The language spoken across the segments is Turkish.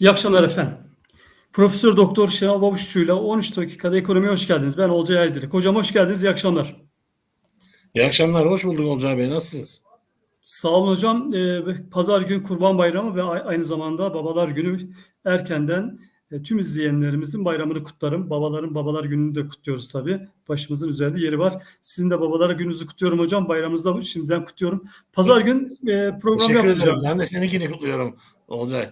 İyi akşamlar efendim. Profesör Doktor Şenol Babuşçu ile 13 dakikada ekonomiye hoş geldiniz. Ben Olcay Aydırık. Hocam hoş geldiniz. İyi akşamlar. İyi akşamlar, hoş bulduk Olcay Bey. Nasılsınız? Sağ olun hocam. Ee, Pazar günü Kurban Bayramı ve aynı zamanda Babalar Günü erkenden e, tüm izleyenlerimizin bayramını kutlarım. Babaların Babalar Günü'nü de kutluyoruz tabii. Başımızın üzerinde yeri var. Sizin de Babalar Gününüzü kutluyorum hocam. Bayramınızı da şimdiden kutluyorum. Pazar gün e, program Teşekkür ederim. yapacağız. Ben de seninkini kutluyorum Olcay.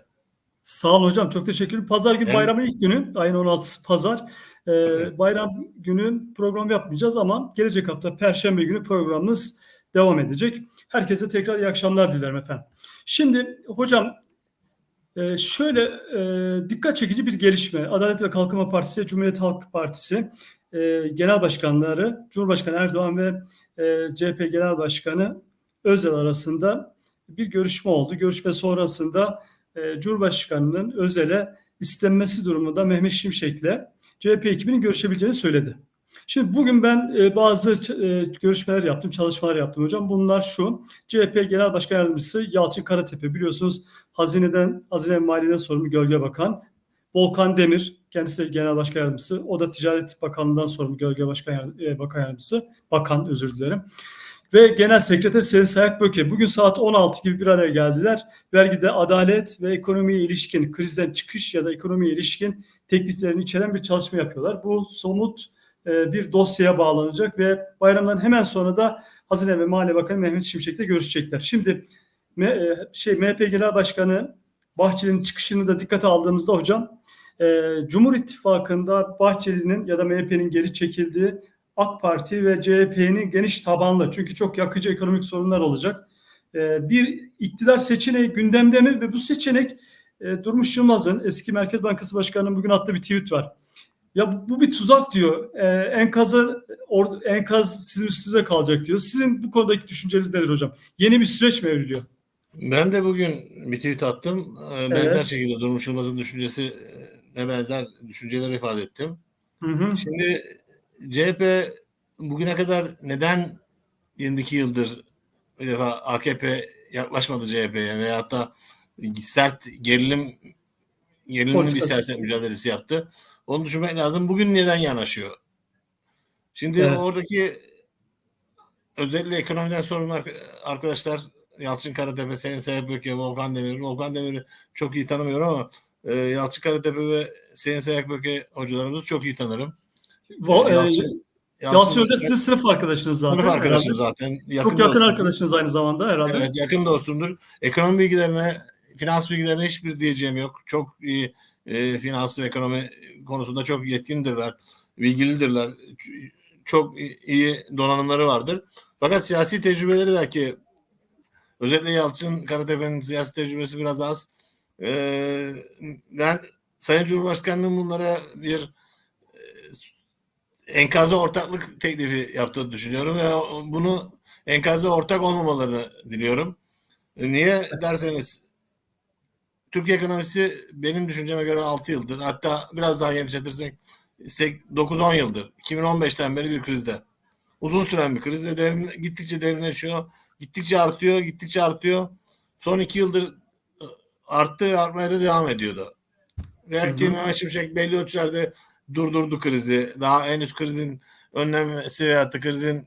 Sağ olun hocam. Çok teşekkür ederim. Pazar günü Evet. bayramın ilk günü. Ayın 16'sı pazar. Ee, Evet. Bayram günü program yapmayacağız ama gelecek hafta Perşembe günü programımız devam edecek. Herkese tekrar iyi akşamlar dilerim efendim. Şimdi hocam e, şöyle e, dikkat çekici bir gelişme. Adalet ve Kalkınma Partisi, Cumhuriyet Halk Partisi e, genel başkanları Cumhurbaşkanı Erdoğan ve e, CHP Genel Başkanı Özel arasında bir görüşme oldu. Görüşme sonrasında e, Cumhurbaşkanı'nın Özel'e istenmesi durumunda Mehmet Şimşek'le CHP ekibinin görüşebileceğini söyledi. Şimdi bugün ben e, bazı e, görüşmeler yaptım, çalışmalar yaptım hocam. Bunlar şu. CHP Genel Başkan Yardımcısı Yalçın Karatepe biliyorsunuz Hazineden, Hazine Maliye'den sorumlu Gölge Bakan. Volkan Demir kendisi de Genel Başkan Yardımcısı. O da Ticaret Bakanlığı'ndan sorumlu Gölge Başkan e, Bakan Yardımcısı. Bakan özür dilerim. Ve Genel Sekreter Selin Sayak Böke. Bugün saat 16 gibi bir araya geldiler. Vergide adalet ve ekonomiye ilişkin krizden çıkış ya da ekonomiye ilişkin tekliflerini içeren bir çalışma yapıyorlar. Bu somut e, bir dosyaya bağlanacak ve bayramdan hemen sonra da Hazine ve Maliye Bakanı Mehmet Şimşek'le görüşecekler. Şimdi e, şey MHP Genel Başkanı Bahçeli'nin çıkışını da dikkate aldığımızda hocam e, Cumhur İttifakı'nda Bahçeli'nin ya da MHP'nin geri çekildiği AK Parti ve CHP'nin geniş tabanlı çünkü çok yakıcı ekonomik sorunlar olacak. E, bir iktidar seçeneği gündemde mi ve bu seçenek e, Durmuş Yılmaz'ın eski Merkez Bankası Başkanı'nın bugün attığı bir tweet var. Ya bu, bir tuzak diyor. E, or, enkaz sizin üstünüze kalacak diyor. Sizin bu konudaki düşünceniz nedir hocam? Yeni bir süreç mi evriliyor? Ben de bugün bir tweet attım. Ee, Benzer Evet. şekilde Durmuş Yılmaz'ın düşüncesi ne benzer düşünceler ifade ettim. Hı hı. Şimdi CHP bugüne kadar neden 22 yıldır bir defa AKP yaklaşmadı CHP'ye veyahut da sert gerilim gerilimli bir siyaset mücadelesi yaptı. Onu düşünmek lazım. Bugün neden yanaşıyor? Şimdi Evet. oradaki özellikle ekonomiden sorumlu ar- arkadaşlar Yalçın Karatepe, Sayın Sayın Böke, Volkan Demir. Volkan Demir'i çok iyi tanımıyorum ama e, Yalçın Karatepe ve Sayın Sayın Böke hocalarımızı çok iyi tanırım. Va- e, Yalçın- Yalçın Hoca sizin sınıf arkadaşınız zaten. Sınıf arkadaşım herhalde. zaten. Çok yakın dostumdur. arkadaşınız aynı zamanda herhalde. Evet, yakın dostumdur. Ekonomi bilgilerine, finans bilgilerine hiçbir diyeceğim yok. Çok iyi e, finans ve ekonomi konusunda çok yetkindirler, bilgilidirler. Ç- Çok iyi donanımları vardır. Fakat siyasi tecrübeleri belki özellikle Yalçın Karatepe'nin siyasi tecrübesi biraz az. E, ben Sayın Cumhurbaşkanı'nın bunlara bir enkaza ortaklık teklifi yaptığını düşünüyorum ve bunu enkaza ortak olmamalarını diliyorum. Niye derseniz Türkiye ekonomisi benim düşünceme göre 6 yıldır hatta biraz daha genişletirsek 9-10 yıldır 2015'ten beri bir krizde. Uzun süren bir kriz ve derin, gittikçe derinleşiyor. Gittikçe artıyor, gittikçe artıyor. Son 2 yıldır ı, arttı, artmaya da devam ediyordu. Hı. Mehmet Şimşek belli ölçülerde durdurdu krizi. Daha henüz krizin önlenmesi veyahut da krizin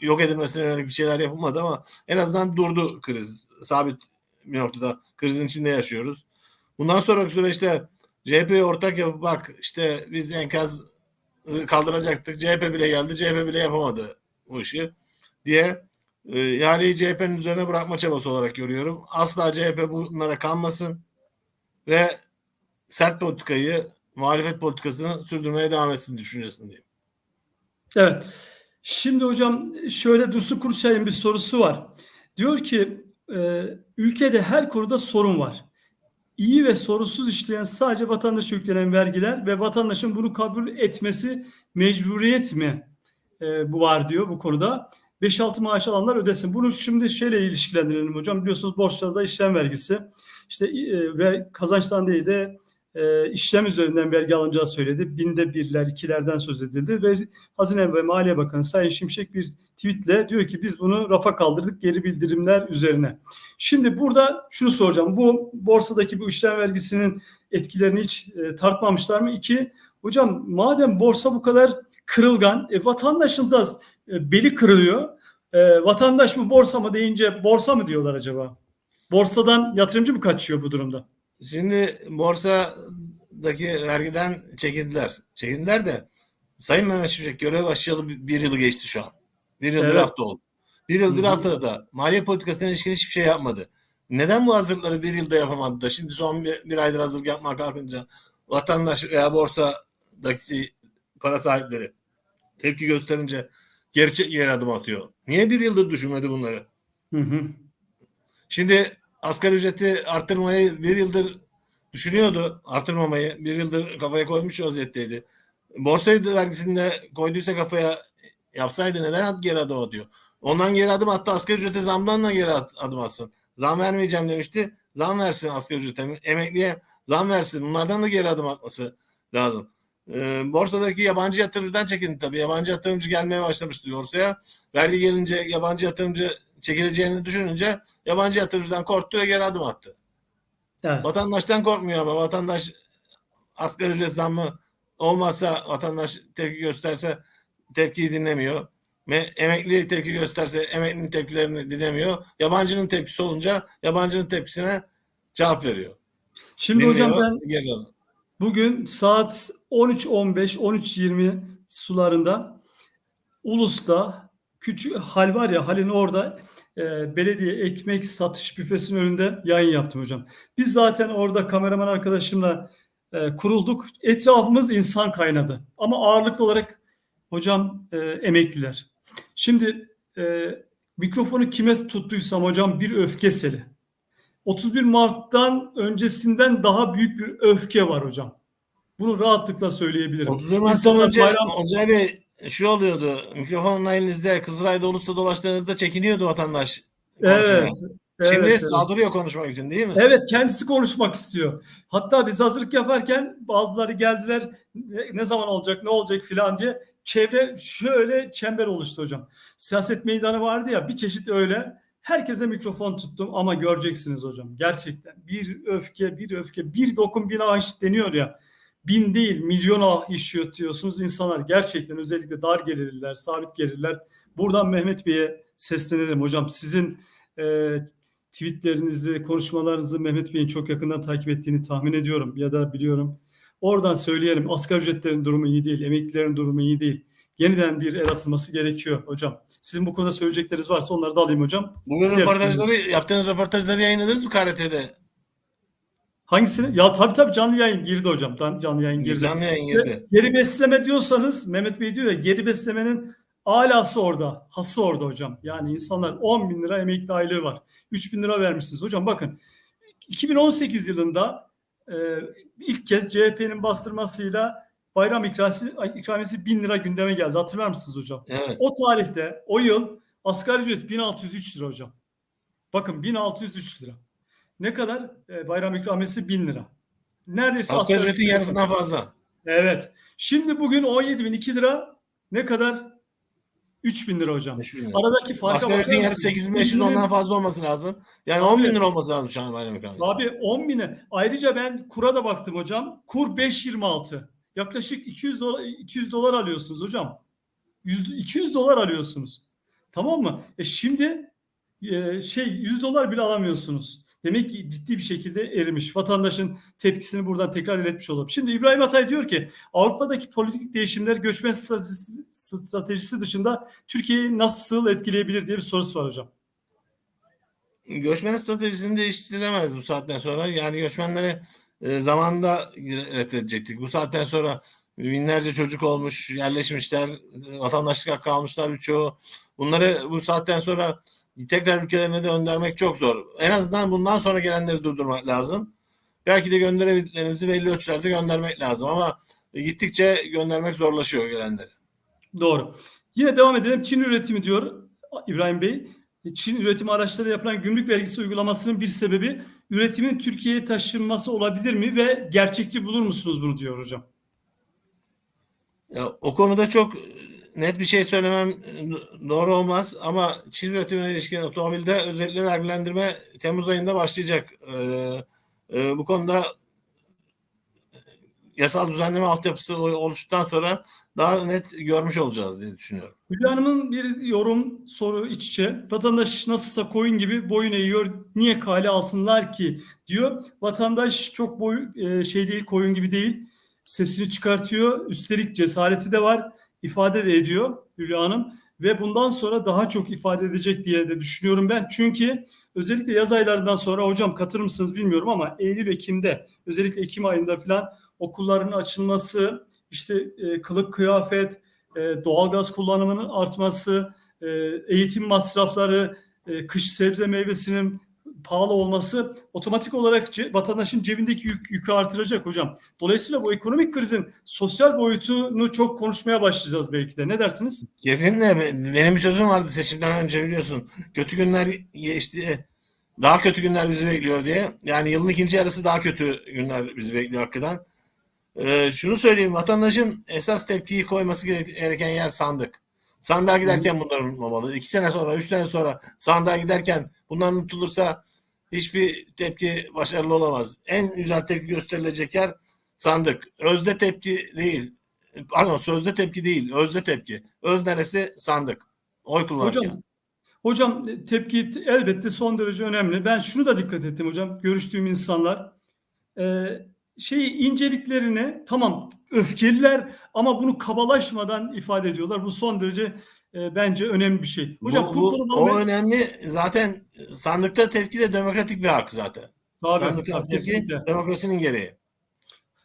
yok edilmesine yönelik bir şeyler yapılmadı ama en azından durdu kriz. Sabit bir noktada krizin içinde yaşıyoruz. Bundan sonraki süreçte CHP'ye ortak yapıp bak işte biz enkaz kaldıracaktık. CHP bile geldi. CHP bile yapamadı bu işi diye e, yani CHP'nin üzerine bırakma çabası olarak görüyorum. Asla CHP bunlara kanmasın ve sert politikayı muhalefet politikasını sürdürmeye devam etsin düşüncesindeyim. Evet. Şimdi hocam şöyle Dursun Kurçay'ın bir sorusu var. Diyor ki e, ülkede her konuda sorun var. İyi ve sorunsuz işleyen sadece vatandaşa yüklenen vergiler ve vatandaşın bunu kabul etmesi mecburiyet mi e, bu var diyor bu konuda. 5-6 maaş alanlar ödesin. Bunu şimdi şeyle ilişkilendirelim hocam. Biliyorsunuz borçlarda işlem vergisi işte e, ve kazançtan değil de e, işlem üzerinden vergi alınacağı söyledi. Binde birler, ikilerden söz edildi ve Hazine ve Maliye Bakanı Sayın Şimşek bir tweetle diyor ki biz bunu rafa kaldırdık geri bildirimler üzerine. Şimdi burada şunu soracağım. Bu borsadaki bu işlem vergisinin etkilerini hiç e, tartmamışlar mı? İki, hocam madem borsa bu kadar kırılgan, e, vatandaşın da e, beli kırılıyor. E, vatandaş mı borsa mı deyince borsa mı diyorlar acaba? Borsadan yatırımcı mı kaçıyor bu durumda? Şimdi borsadaki vergiden çekindiler. Çekindiler de Sayın Mehmet Şimşek görev başlayalı bir, bir yılı geçti şu an. Bir yıl bir Evet. hafta oldu. Bir yıl bir Hı haftada da maliye politikasına ilişkin hiçbir şey yapmadı. Neden bu hazırlıkları bir yılda yapamadı da şimdi son bir, bir aydır hazırlık yapmaya kalkınca vatandaş veya borsadaki para sahipleri tepki gösterince geri, çe- geri adım atıyor. Niye bir yıldır düşünmedi bunları? Hı hı. Şimdi asgari ücreti arttırmayı bir yıldır düşünüyordu. Artırmamayı bir yıldır kafaya koymuş vaziyetteydi. Borsa vergisini de koyduysa kafaya yapsaydı neden geri adım atıyor? Ondan geri adım attı. Asgari ücrete zamdan da geri adım atsın. Zam vermeyeceğim demişti. Zam versin asgari ücrete. Emekliye zam versin. Bunlardan da geri adım atması lazım. Ee, borsadaki yabancı yatırımcıdan çekindi tabii. Yabancı yatırımcı gelmeye başlamıştı borsaya. Vergi gelince yabancı yatırımcı çekileceğini düşününce yabancı yatırımcıdan korktu ve geri adım attı. Evet. Vatandaştan korkmuyor ama vatandaş asgari ücret zammı olmazsa vatandaş tepki gösterse tepkiyi dinlemiyor. Ve emekli tepki gösterse emeklinin tepkilerini dinlemiyor. Yabancının tepkisi olunca yabancının tepkisine cevap veriyor. Şimdi hocam Dinliyor, ben geri alıyor. Bugün saat 13.15, 13.20 sularında Ulus'ta küçük hal var ya halin orada e, belediye ekmek satış büfesinin önünde yayın yaptım hocam. Biz zaten orada kameraman arkadaşımla e, kurulduk. Etrafımız insan kaynadı. Ama ağırlıklı olarak hocam e, emekliler. Şimdi e, mikrofonu kime tuttuysam hocam bir öfke seli. 31 Mart'tan öncesinden daha büyük bir öfke var hocam. Bunu rahatlıkla söyleyebilirim. 31 Mart'tan İnsanlar önce bayram- Bey şu oluyordu. Mikrofonla elinizde Kızılay'da Ulus'ta dolaştığınızda çekiniyordu vatandaş. konuşmaya. Evet. Şimdi evet, saldırıyor konuşmak için değil mi? Evet kendisi konuşmak istiyor. Hatta biz hazırlık yaparken bazıları geldiler ne, zaman olacak ne olacak filan diye çevre şöyle çember oluştu hocam. Siyaset meydanı vardı ya bir çeşit öyle. Herkese mikrofon tuttum ama göreceksiniz hocam gerçekten bir öfke bir öfke bir dokun ah iş deniyor ya bin değil milyon ah iş yutuyorsunuz insanlar gerçekten özellikle dar gelirliler sabit gelirler. Buradan Mehmet Bey'e seslenelim hocam sizin e, tweetlerinizi, konuşmalarınızı Mehmet Bey'in çok yakından takip ettiğini tahmin ediyorum ya da biliyorum. Oradan söyleyelim. Asgari ücretlerin durumu iyi değil, emeklilerin durumu iyi değil. Yeniden bir el atılması gerekiyor hocam. Sizin bu konuda söyleyecekleriniz varsa onları da alayım hocam. Bugün röportajları, yaptığınız röportajları yayınladınız mı KRT'de? Hangisini? Ya tabii tabii canlı yayın girdi hocam. Canlı yayın girdi. Canlı yayın girdi. Geri besleme diyorsanız Mehmet Bey diyor ya geri beslemenin alası orada. Hası orada hocam. Yani insanlar 10 bin lira emekli aylığı var. 3 bin lira vermişsiniz. Hocam bakın 2018 yılında e, ilk kez CHP'nin bastırmasıyla bayram ikramiyesi, ikramiyesi 1000 lira gündeme geldi. Hatırlar mısınız hocam? Evet. O tarihte o yıl asgari ücret 1603 lira hocam. Bakın 1603 lira. Ne kadar? E, bayram ikramiyesi 1000 lira. Neredeyse Asgari ücretin ücret- yarısından fazla. Evet. Şimdi bugün 17.002 lira ne kadar? 3000 lira hocam. 3 bin lira. Aradaki farka Asgari ücretin yarısı mısınız? 8500 ondan fazla olması lazım. Yani 10 bin lira olması lazım şu an bayram ikramiyesi. Abi 10 bine. Ayrıca ben kura da baktım hocam. Kur 5.26. Yaklaşık 200 dolar, 200 dolar alıyorsunuz hocam. 100, 200 dolar alıyorsunuz. Tamam mı? E şimdi e, şey 100 dolar bile alamıyorsunuz. Demek ki ciddi bir şekilde erimiş. Vatandaşın tepkisini buradan tekrar iletmiş olalım. Şimdi İbrahim Atay diyor ki Avrupa'daki politik değişimler göçmen stratejisi, stratejisi dışında Türkiye'yi nasıl etkileyebilir diye bir sorusu var hocam. Göçmen stratejisini değiştiremez bu saatten sonra. Yani göçmenleri e, zamanında reddedecektik. Bu saatten sonra binlerce çocuk olmuş, yerleşmişler, vatandaşlık hakkı almışlar birçoğu. Bunları bu saatten sonra tekrar ülkelerine döndürmek çok zor. En azından bundan sonra gelenleri durdurmak lazım. Belki de gönderebildiklerimizi belli ölçülerde göndermek lazım ama gittikçe göndermek zorlaşıyor gelenleri. Doğru. Yine devam edelim. Çin üretimi diyor İbrahim Bey. Çin üretim araçları yapılan gümrük vergisi uygulamasının bir sebebi üretimin Türkiye'ye taşınması olabilir mi ve gerçekçi bulur musunuz bunu diyor hocam. Ya, o konuda çok net bir şey söylemem doğru olmaz ama Çin üretimine ilişkin otomobilde özellikle vergilendirme Temmuz ayında başlayacak. Ee, e, bu konuda yasal düzenleme altyapısı oluştuktan sonra daha net görmüş olacağız diye düşünüyorum. Hülya Hanım'ın bir yorum soru iç içe. Vatandaş nasılsa koyun gibi boyun eğiyor. Niye kale alsınlar ki diyor. Vatandaş çok boy e, şey değil koyun gibi değil. Sesini çıkartıyor. Üstelik cesareti de var. İfade de ediyor Hülya Hanım. Ve bundan sonra daha çok ifade edecek diye de düşünüyorum ben. Çünkü özellikle yaz aylarından sonra hocam katılır mısınız bilmiyorum ama Eylül Ekim'de özellikle Ekim ayında falan okulların açılması, işte e, kılık kıyafet, e, doğalgaz kullanımının artması, e, eğitim masrafları, e, kış sebze meyvesinin pahalı olması otomatik olarak ce, vatandaşın cebindeki yük, yükü artıracak hocam. Dolayısıyla bu ekonomik krizin sosyal boyutunu çok konuşmaya başlayacağız belki de. Ne dersiniz? Kesinlikle. Benim bir sözüm vardı seçimden önce biliyorsun. Kötü günler geçti. Daha kötü günler bizi bekliyor diye. Yani yılın ikinci yarısı daha kötü günler bizi bekliyor hakikaten. Ee, şunu söyleyeyim vatandaşın esas tepkiyi koyması gereken yer sandık. Sandığa giderken bunlar unutmamalı. İki sene sonra, üç sene sonra sandığa giderken bunlar unutulursa hiçbir tepki başarılı olamaz. En güzel tepki gösterilecek yer sandık. Özde tepki değil. Pardon sözde tepki değil. Özde tepki. Öz neresi? Sandık. Oy kullanırken. Hocam, hocam tepki elbette son derece önemli. Ben şunu da dikkat ettim hocam. Görüştüğüm insanlar. Eee şey inceliklerini tamam öfkeliler ama bunu kabalaşmadan ifade ediyorlar. Bu son derece e, bence önemli bir şey. Hocam bu, bu, o önemli. Zaten sandıkta tepki de demokratik bir hak zaten. Tabii, sandıkta tabii, tepki kesinlikle. demokrasinin gereği.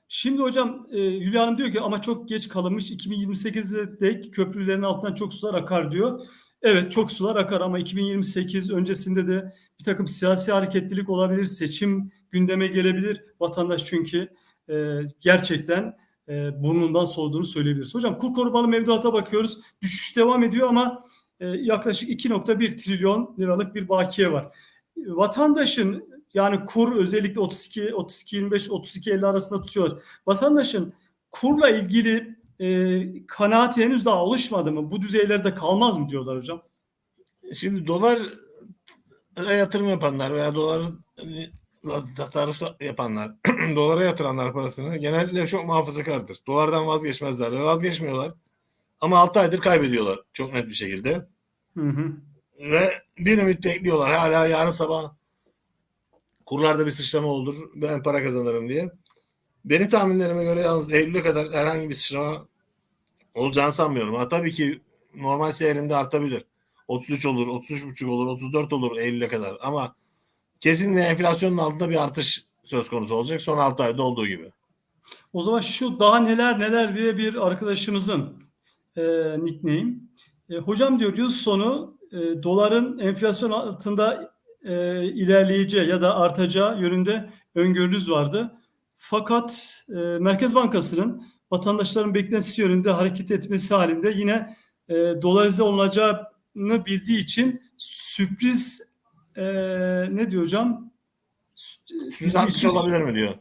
Şimdi hocam e, Hülya Hanım diyor ki ama çok geç kalınmış 2028'de de köprülerin altından çok sular akar diyor. Evet çok sular akar ama 2028 öncesinde de bir takım siyasi hareketlilik olabilir, seçim gündeme gelebilir. Vatandaş çünkü e, gerçekten e, burnundan soluduğunu söyleyebiliriz. Hocam kur korumalı mevduata bakıyoruz. Düşüş devam ediyor ama e, yaklaşık 2.1 trilyon liralık bir bakiye var. Vatandaşın yani kur özellikle 32 32 25 32 50 arasında tutuyor. Vatandaşın kurla ilgili e, kanaati henüz daha oluşmadı mı? Bu düzeylerde kalmaz mı diyorlar hocam? Şimdi dolar yatırım yapanlar veya dolar tasarruf yapanlar, dolara yatıranlar parasını genellikle çok muhafazakardır. Dolardan vazgeçmezler ve vazgeçmiyorlar. Ama 6 aydır kaybediyorlar çok net bir şekilde. Hı hı. Ve bir ümit bekliyorlar. Hala yarın sabah kurlarda bir sıçrama olur. Ben para kazanırım diye. Benim tahminlerime göre yalnız Eylül'e kadar herhangi bir sıçrama olacağını sanmıyorum. Ha, tabii ki normal seyrinde artabilir. 33 olur, 33,5 olur, 34 olur Eylül'e kadar. Ama kesinlikle enflasyonun altında bir artış söz konusu olacak. Son 6 ayda olduğu gibi. O zaman şu daha neler neler diye bir arkadaşımızın e, nickname. E, hocam diyor yıl sonu e, doların enflasyon altında e, ilerleyeceği ya da artacağı yönünde öngörünüz vardı. Fakat e, Merkez Bankası'nın vatandaşların beklentisi yönünde hareket etmesi halinde yine e, dolarize olacağını bildiği için sürpriz e, ne diyor hocam? Sürpriz artış olabilir mi diyor.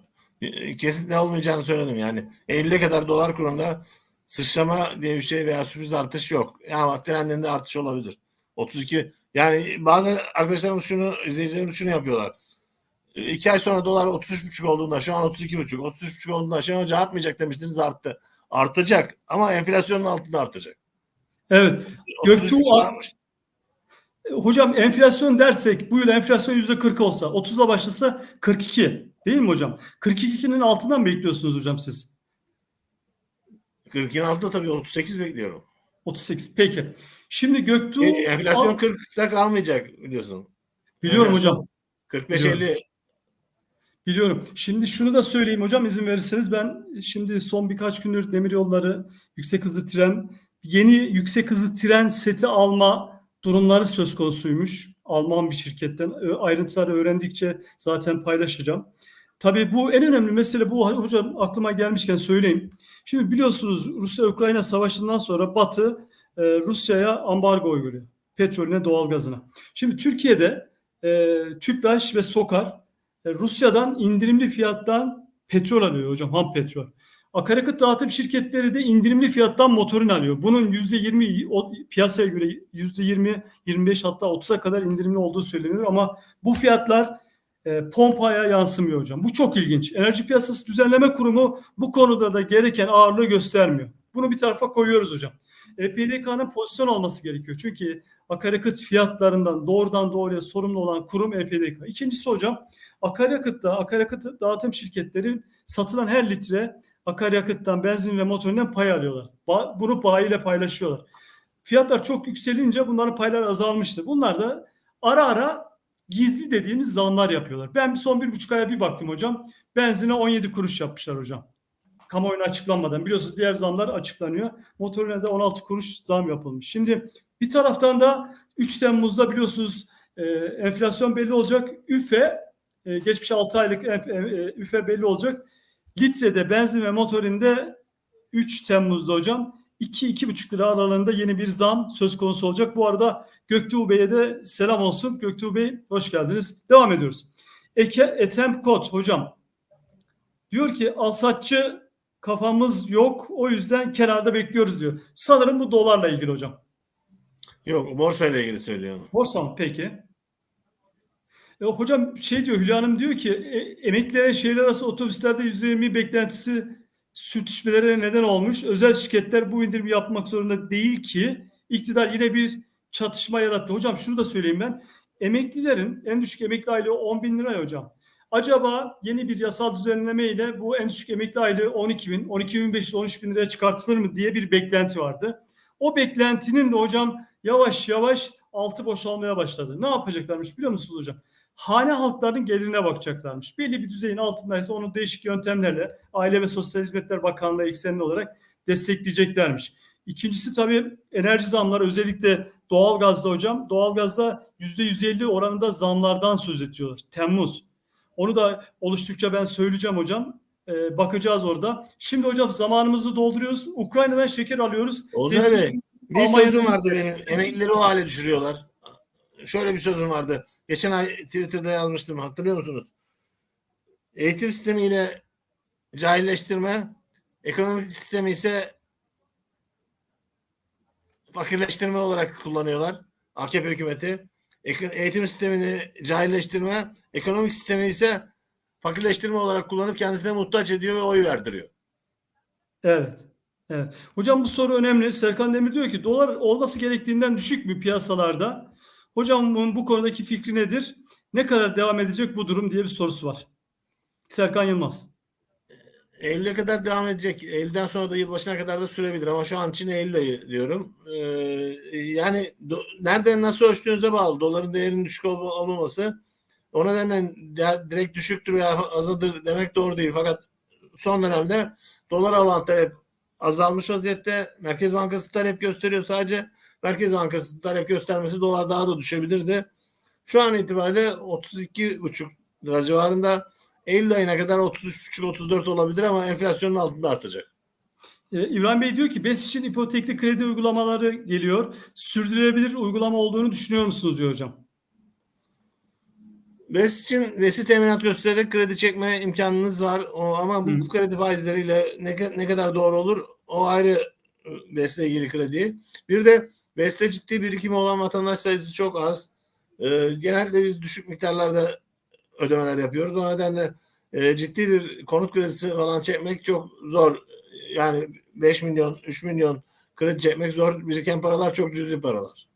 Kesinlikle olmayacağını söyledim yani. Eylül'e kadar dolar kurunda sıçrama diye bir şey veya sürpriz artış yok. Yani trendinde artış olabilir. 32 yani bazı arkadaşlarımız şunu izleyicilerimiz şunu yapıyorlar. İki ay sonra dolar 33,5 olduğunda şu an 32,5 33,5 olduğunda şu an önce artmayacak demiştiniz arttı. Artacak ama enflasyonun altında artacak. Evet. Göktuğ Hocam enflasyon dersek bu yıl enflasyon yüzde 40 olsa 30'la başlasa 42 değil mi hocam? 42'nin altından bekliyorsunuz hocam siz? 42'nin altında tabii 38 bekliyorum. 38 peki. Şimdi Göktuğ... E, enflasyon 40'ta kalmayacak biliyorsun. Biliyorum hocam. 45-50 Biliyorum. Şimdi şunu da söyleyeyim hocam izin verirseniz ben şimdi son birkaç gündür demir yolları yüksek hızlı tren yeni yüksek hızlı tren seti alma durumları söz konusuymuş. Alman bir şirketten ayrıntıları öğrendikçe zaten paylaşacağım. Tabii bu en önemli mesele bu hocam aklıma gelmişken söyleyeyim. Şimdi biliyorsunuz Rusya-Ukrayna savaşından sonra Batı e, Rusya'ya ambargo uyguluyor. petrolüne, doğalgazına. Şimdi Türkiye'de e, Tüpraş ve Sokar Rusya'dan indirimli fiyattan petrol alıyor hocam, ham petrol. Akaryakıt dağıtım şirketleri de indirimli fiyattan motorun alıyor. Bunun %20 o, piyasaya göre %20, 25 hatta 30'a kadar indirimli olduğu söyleniyor ama bu fiyatlar e, pompaya yansımıyor hocam. Bu çok ilginç. Enerji Piyasası Düzenleme Kurumu bu konuda da gereken ağırlığı göstermiyor. Bunu bir tarafa koyuyoruz hocam. EPDK'nın pozisyon alması gerekiyor. Çünkü akaryakıt fiyatlarından doğrudan doğruya sorumlu olan kurum EPDK. İkincisi hocam akaryakıtta akaryakıt dağıtım şirketlerin satılan her litre akaryakıttan, benzin ve motorundan pay alıyorlar. Ba- bunu bayiyle paylaşıyorlar. Fiyatlar çok yükselince bunların payları azalmıştı. Bunlar da ara ara gizli dediğimiz zamlar yapıyorlar. Ben son bir buçuk aya bir baktım hocam. Benzine 17 kuruş yapmışlar hocam. Kamuoyuna açıklanmadan. Biliyorsunuz diğer zamlar açıklanıyor. Motorine de 16 kuruş zam yapılmış. Şimdi bir taraftan da 3 Temmuz'da biliyorsunuz e, enflasyon belli olacak. üfe e, geçmiş 6 aylık enf- e, üfe belli olacak. Litrede benzin ve motorinde 3 Temmuz'da hocam 2-2,5 lira aralığında yeni bir zam söz konusu olacak. Bu arada Göktuğ Bey'e de selam olsun. Göktuğ Bey hoş geldiniz. Devam ediyoruz. Eke, Etem Kot hocam diyor ki alsatçı kafamız yok o yüzden kenarda bekliyoruz diyor. Sanırım bu dolarla ilgili hocam. Yok borsa ile ilgili söylüyor onu. Borsa mı? Peki. E, hocam şey diyor Hülya Hanım diyor ki e, emeklilerin şehirler arası otobüslerde %20 beklentisi sürtüşmelere neden olmuş. Özel şirketler bu indirimi yapmak zorunda değil ki iktidar yine bir çatışma yarattı. Hocam şunu da söyleyeyim ben. Emeklilerin en düşük emekli aylığı 10 bin lira hocam. Acaba yeni bir yasal düzenleme ile bu en düşük emekli aylığı 12 bin, 12 bin 500, 13 bin liraya çıkartılır mı diye bir beklenti vardı. O beklentinin de hocam yavaş yavaş altı boşalmaya başladı. Ne yapacaklarmış biliyor musunuz hocam? Hane halklarının gelirine bakacaklarmış. Belli bir düzeyin altındaysa onu değişik yöntemlerle Aile ve Sosyal Hizmetler Bakanlığı eksenli olarak destekleyeceklermiş. İkincisi tabii enerji zamları özellikle doğalgazda hocam. Doğalgazda %150 oranında zamlardan söz ediyorlar. Temmuz. Onu da oluştukça ben söyleyeceğim hocam. Ee, bakacağız orada. Şimdi hocam zamanımızı dolduruyoruz. Ukrayna'dan şeker alıyoruz. Ozan Zeytin- bir Almanya'da- sözüm vardı benim. Emeklileri o hale düşürüyorlar. Şöyle bir sözüm vardı. Geçen ay Twitter'da yazmıştım. Hatırlıyor musunuz? Eğitim sistemiyle cahilleştirme, ekonomik sistemi ise fakirleştirme olarak kullanıyorlar. AKP hükümeti. Eğitim sistemini cahilleştirme, ekonomik sistemi ise fakirleştirme olarak kullanıp kendisine muhtaç ediyor ve oy verdiriyor. Evet. Evet. Hocam bu soru önemli. Serkan Demir diyor ki dolar olması gerektiğinden düşük mü piyasalarda? Hocam bu konudaki fikri nedir? Ne kadar devam edecek bu durum diye bir sorusu var. Serkan Yılmaz. Eylül'e kadar devam edecek. Eylül'den sonra da yılbaşına kadar da sürebilir ama şu an için Eylül ayı diyorum. Ee, yani do- nereden nasıl ölçtüğünüze bağlı. Doların değerinin düşük ol- olmaması. O nedenle de- direkt düşüktür veya azaldır demek doğru değil. Fakat son dönemde dolar olan talep azalmış vaziyette. Merkez Bankası talep gösteriyor sadece. Merkez Bankası talep göstermesi dolar daha da düşebilirdi. Şu an itibariyle 32,5 lira civarında. Eylül ayına kadar 33,5-34 olabilir ama enflasyonun altında artacak. Ee, İbrahim Bey diyor ki BES için ipotekli kredi uygulamaları geliyor. Sürdürülebilir uygulama olduğunu düşünüyor musunuz diyor hocam. BES için BES'i teminat göstererek kredi çekme imkanınız var. O, ama bu Hı. kredi faizleriyle ne, ne kadar doğru olur o ayrı e, BES'le ilgili kredi. Bir de BES'te ciddi birikimi olan vatandaş sayısı çok az. Ee, genelde biz düşük miktarlarda ödemeler yapıyoruz. O nedenle e, ciddi bir konut kredisi falan çekmek çok zor. Yani 5 milyon, 3 milyon kredi çekmek zor. Biriken paralar çok cüzi paralar.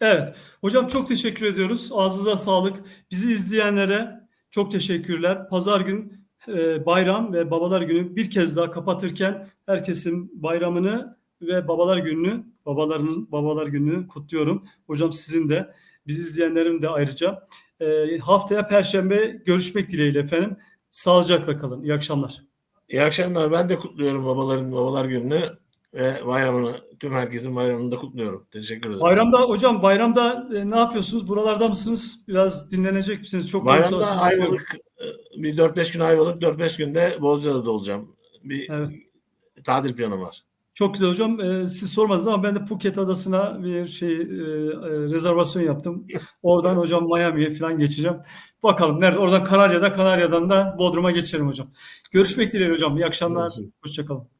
Evet. Hocam çok teşekkür ediyoruz. Ağzınıza sağlık. Bizi izleyenlere çok teşekkürler. Pazar gün e, bayram ve babalar günü bir kez daha kapatırken herkesin bayramını ve babalar gününü, babaların babalar gününü kutluyorum. Hocam sizin de, bizi izleyenlerin de ayrıca. E, haftaya Perşembe görüşmek dileğiyle efendim. Sağlıcakla kalın. İyi akşamlar. İyi akşamlar. Ben de kutluyorum babaların babalar gününü ve bayramını. Tüm herkesin bayramını da kutluyorum. Teşekkür ederim. Bayramda hocam bayramda e, ne yapıyorsunuz? Buralarda mısınız? Biraz dinlenecek misiniz? Çok Bayramda. Ayvalık e, bir 4-5 gün Ayvalık 4-5 günde Bozcaada'da olacağım. Bir Evet. tatil planım var. Çok güzel hocam. Ee, siz sormadınız ama ben de Phuket Adası'na bir şey e, e, rezervasyon yaptım. Oradan hocam Miami'ye falan geçeceğim. Bakalım nerede? Oradan Kanarya'da, Kanarya'dan da Bodrum'a geçerim hocam. Görüşmek dileğiyle hocam. İyi akşamlar. Hoşçakalın.